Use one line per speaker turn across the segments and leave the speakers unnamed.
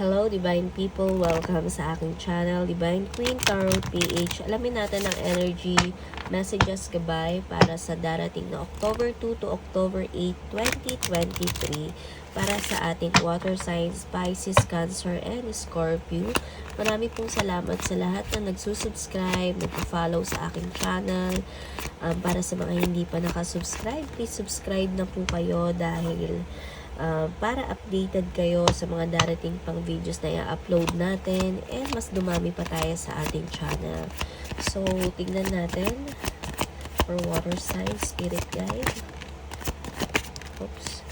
Hello, Divine People! Welcome sa aking channel, Divine Queen Tarot PH. Alamin natin ang energy messages gabay para sa darating na October 2 to October 8, 2023 para sa ating water signs, Pisces, Cancer, and Scorpio. Marami pong salamat sa lahat na nagsusubscribe, nagpo-follow sa aking channel. Um, para sa mga hindi pa nakasubscribe, please subscribe na po kayo dahil uh, para updated kayo sa mga darating pang videos na i-upload natin and mas dumami pa tayo sa ating channel. So, tignan natin for water sign, spirit guide. Oops.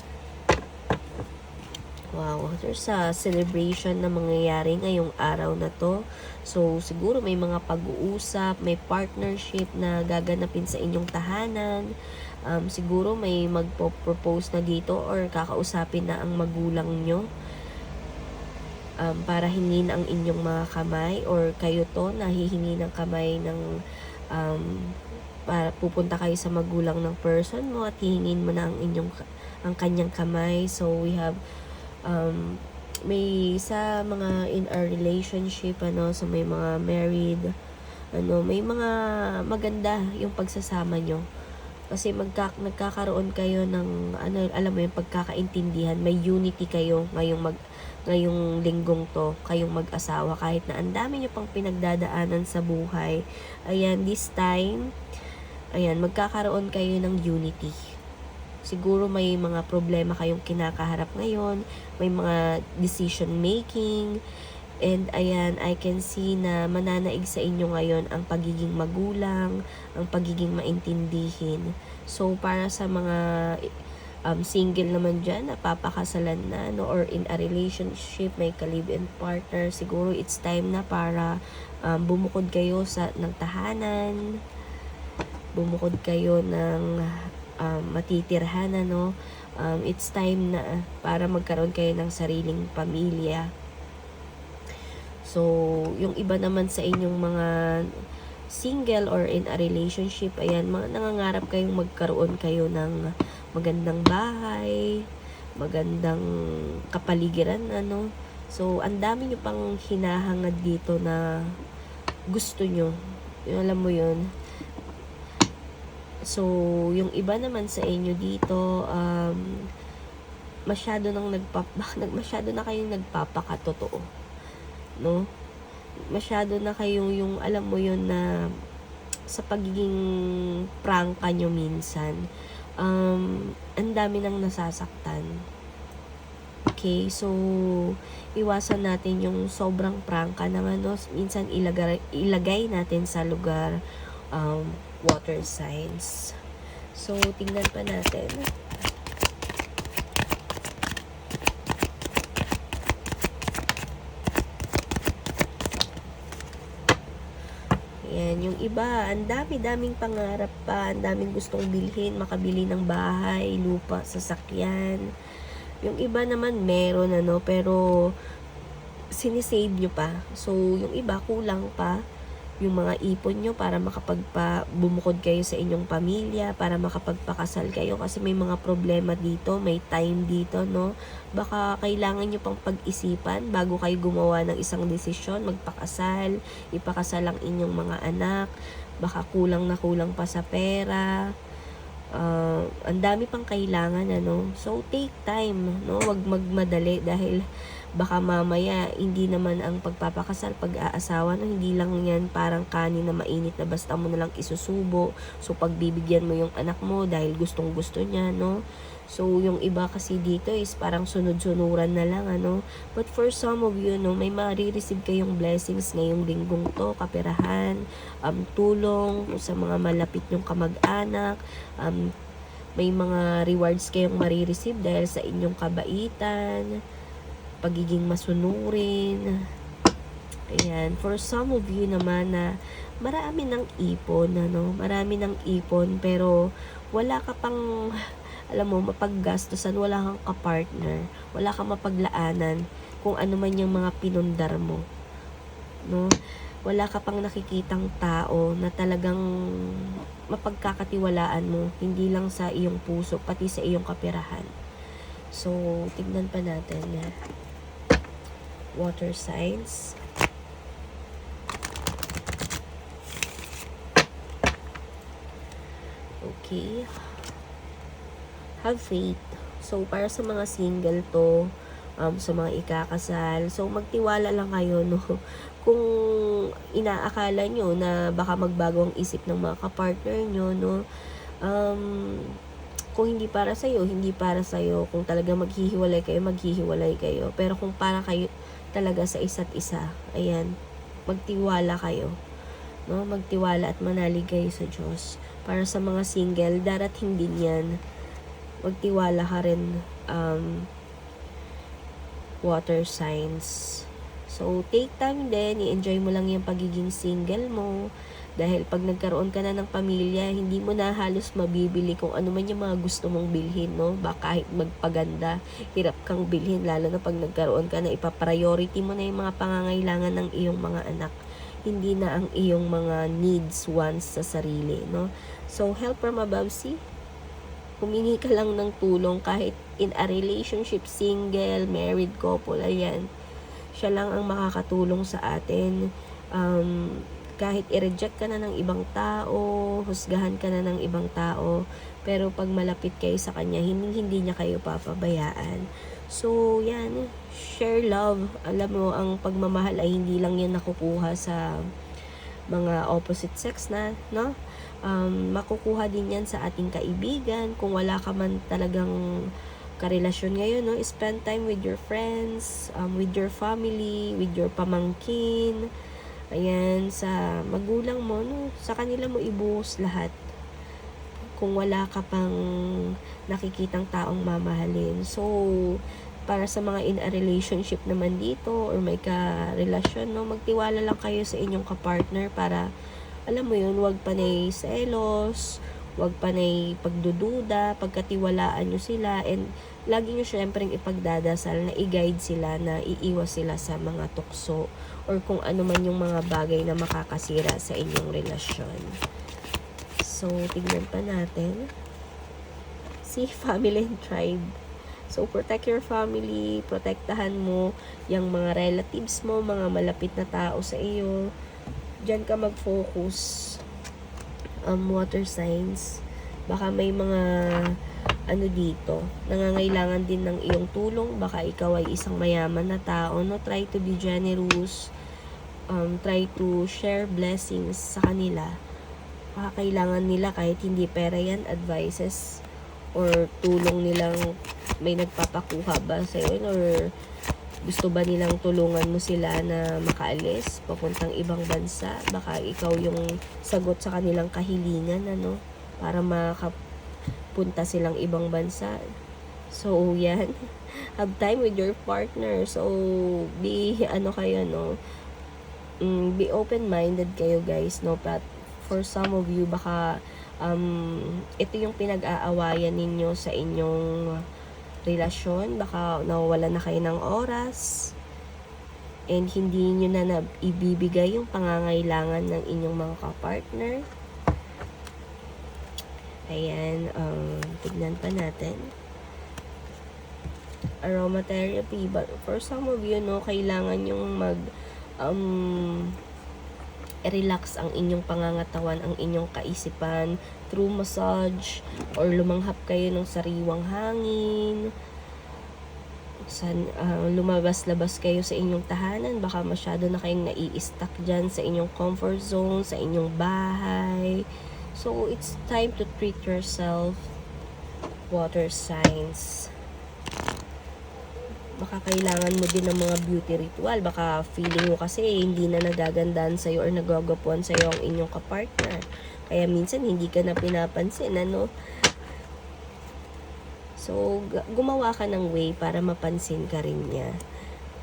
Wow, there's a celebration na mangyayari ngayong araw na to. So, siguro may mga pag-uusap, may partnership na gaganapin sa inyong tahanan. Um, siguro may magpo-propose na dito or kakausapin na ang magulang nyo um, para hingin ang inyong mga kamay or kayo to na hihingi ng kamay ng um, para pupunta kayo sa magulang ng person mo at hihingin mo na ang inyong ang kanyang kamay. So, we have um, may sa mga in a relationship ano sa may mga married ano may mga maganda yung pagsasama nyo kasi magka, nagkakaroon kayo ng ano alam mo yung pagkakaintindihan may unity kayo ngayong mag ngayong linggong to kayong mag-asawa kahit na ang dami nyo pang pinagdadaanan sa buhay. Ayan this time ayan magkakaroon kayo ng unity. Siguro may mga problema kayong kinakaharap ngayon, may mga decision making, and ayan, I can see na mananaig sa inyo ngayon ang pagiging magulang, ang pagiging maintindihin. So, para sa mga um, single naman dyan, napapakasalan na, no, or in a relationship, may ka-live-in partner, siguro it's time na para um, bumukod kayo sa, ng tahanan, bumukod kayo ng um, matitirhan ano um, it's time na para magkaroon kayo ng sariling pamilya so yung iba naman sa inyong mga single or in a relationship ayan mga nangangarap kayong magkaroon kayo ng magandang bahay magandang kapaligiran ano. So ang dami nyo pang hinahangad dito na gusto nyo. Yung alam mo yun. So, yung iba naman sa inyo dito, um, masyado nang nagpap masyado na kayong nagpapakatotoo. No? Masyado na kayong yung alam mo yun na sa pagiging prangka nyo minsan, um, ang dami nang nasasaktan. Okay, so iwasan natin yung sobrang prangka naman, no? Minsan ilagay, ilagay natin sa lugar um, water signs. So, tingnan pa natin. Yan, yung iba, ang dami-daming pangarap pa, ang daming gustong bilhin, makabili ng bahay, lupa, sasakyan. Yung iba naman meron ano, pero sinisave nyo pa. So, yung iba kulang pa yung mga ipon nyo para makapagpa bumukod kayo sa inyong pamilya, para makapagpakasal kayo. Kasi may mga problema dito, may time dito, no? Baka kailangan nyo pang pag-isipan bago kayo gumawa ng isang desisyon, magpakasal, ipakasal ang inyong mga anak, baka kulang na kulang pa sa pera, uh, ang dami pang kailangan ano? So take time no? Wag magmadali dahil baka mamaya hindi naman ang pagpapakasal pag-aasawa no? Hindi lang yan parang kanin na mainit na basta mo na lang isusubo. So pagbibigyan mo yung anak mo dahil gustong gusto niya no? So, yung iba kasi dito is parang sunod-sunuran na lang, ano. But for some of you, no, may marireceive kayong blessings ngayong linggong to, kaperahan, um, tulong sa mga malapit nyong kamag-anak, um, may mga rewards kayong marireceive dahil sa inyong kabaitan, pagiging masunurin. Ayan. For some of you naman na marami ng ipon, ano, marami ng ipon, pero wala ka pang alam mo, mapaggastosan, wala kang kapartner, wala kang mapaglaanan kung ano man yung mga pinundar mo. No? Wala ka pang nakikitang tao na talagang mapagkakatiwalaan mo, hindi lang sa iyong puso, pati sa iyong kapirahan. So, tignan pa natin. Water signs. Okay. Have faith. So, para sa mga single to, um, sa mga ikakasal, so magtiwala lang kayo, no? Kung inaakala nyo na baka magbago ang isip ng mga kapartner nyo, no? Um, kung hindi para sa'yo, hindi para sa'yo. Kung talaga maghihiwalay kayo, maghihiwalay kayo. Pero kung para kayo talaga sa isa't isa, ayan, magtiwala kayo. No? Magtiwala at manalig kayo sa Diyos. Para sa mga single, darating din yan. Magtiwala ka rin um, water signs. So, take time din. I-enjoy mo lang yung pagiging single mo. Dahil pag nagkaroon ka na ng pamilya, hindi mo na halos mabibili kung ano man yung mga gusto mong bilhin, no? Ba kahit magpaganda, hirap kang bilhin, lalo na pag nagkaroon ka na ipapriority mo na yung mga pangangailangan ng iyong mga anak. Hindi na ang iyong mga needs, wants sa sarili, no? So, help from above, see? Humingi ka lang ng tulong kahit in a relationship, single, married couple, ayan. Siya lang ang makakatulong sa atin. Um, kahit i-reject ka na ng ibang tao, husgahan ka na ng ibang tao, pero pag malapit kayo sa kanya, hindi, hindi niya kayo papabayaan. So, yan, share love. Alam mo, ang pagmamahal ay hindi lang yan nakukuha sa mga opposite sex na, no? Um, makukuha din yan sa ating kaibigan. Kung wala ka man talagang karelasyon ngayon, no? Spend time with your friends, um, with your family, with your pamangkin, Ayan, sa magulang mo, no, sa kanila mo ibuhos lahat. Kung wala ka pang nakikitang taong mamahalin. So, para sa mga in a relationship naman dito or may ka-relasyon, no, magtiwala lang kayo sa inyong ka-partner para alam mo yun, wag panay selos, wag panay pagdududa, pagkatiwalaan nyo sila, and lagi nyo syempre ipagdadasal na i-guide sila na iiwas sila sa mga tukso or kung ano man yung mga bagay na makakasira sa inyong relasyon. So, tignan pa natin. Si family and tribe. So, protect your family, protektahan mo yung mga relatives mo, mga malapit na tao sa iyo. Diyan ka mag-focus. Um, water signs. Baka may mga ano dito, nangangailangan din ng iyong tulong. Baka ikaw ay isang mayaman na tao, no? Try to be generous. Um, try to share blessings sa kanila. Baka kailangan nila kahit hindi pera yan, advices or tulong nilang may nagpapakuha ba sa iyo or gusto ba nilang tulungan mo sila na makaalis papuntang ibang bansa? Baka ikaw yung sagot sa kanilang kahilingan ano? Para makapunta silang ibang bansa. So yan. Have time with your partner. So be ano kayo no? Mm, be open minded kayo guys no? But for some of you baka um, ito yung pinag-aawayan ninyo sa inyong relasyon. Baka nawawala na kayo ng oras and hindi nyo na, na ibibigay yung pangangailangan ng inyong mga kapartner. Ayan, um, tignan pa natin. Aromatherapy. But for some of you, no, kailangan yung mag um, relax ang inyong pangangatawan, ang inyong kaisipan through massage or lumanghap kayo ng sariwang hangin. San, uh, lumabas-labas kayo sa inyong tahanan, baka masyado na kayong nai-stuck dyan sa inyong comfort zone, sa inyong bahay. So, it's time to treat yourself water signs baka kailangan mo din ng mga beauty ritual. Baka feeling mo kasi hindi na nagagandahan sa'yo or nagagapuan sa'yo ang inyong kapartner. Kaya minsan hindi ka na pinapansin, ano? So, gumawa ka ng way para mapansin ka rin niya.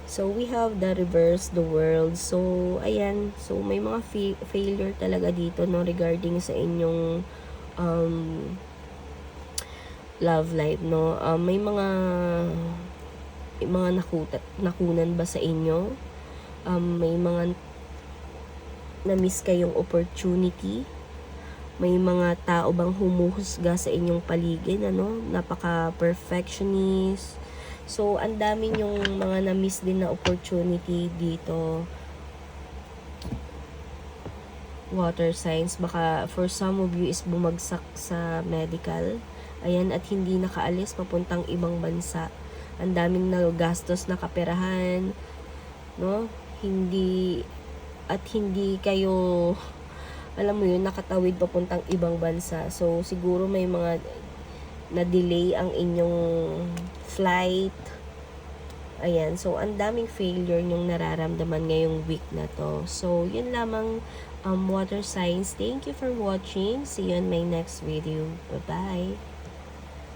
So, we have the reverse, the world. So, ayan. So, may mga fa- failure talaga dito, no, regarding sa inyong um, love life, no. Um, may mga mga nakuta, nakunan ba sa inyo? Um, may mga na-miss kayong opportunity? May mga tao bang humuhusga sa inyong paligid, ano? Napaka-perfectionist. So, ang dami yung mga na-miss din na opportunity dito. Water signs. Baka for some of you is bumagsak sa medical. Ayan, at hindi nakaalis papuntang ibang bansa. Ang daming nagastos na kaperahan. No? Hindi, at hindi kayo, alam mo yun, nakatawid papuntang ibang bansa. So, siguro may mga na-delay ang inyong flight. Ayan. So, ang daming failure yung nararamdaman ngayong week na to. So, yun lamang um, water signs. Thank you for watching. See you in my next video. Bye-bye.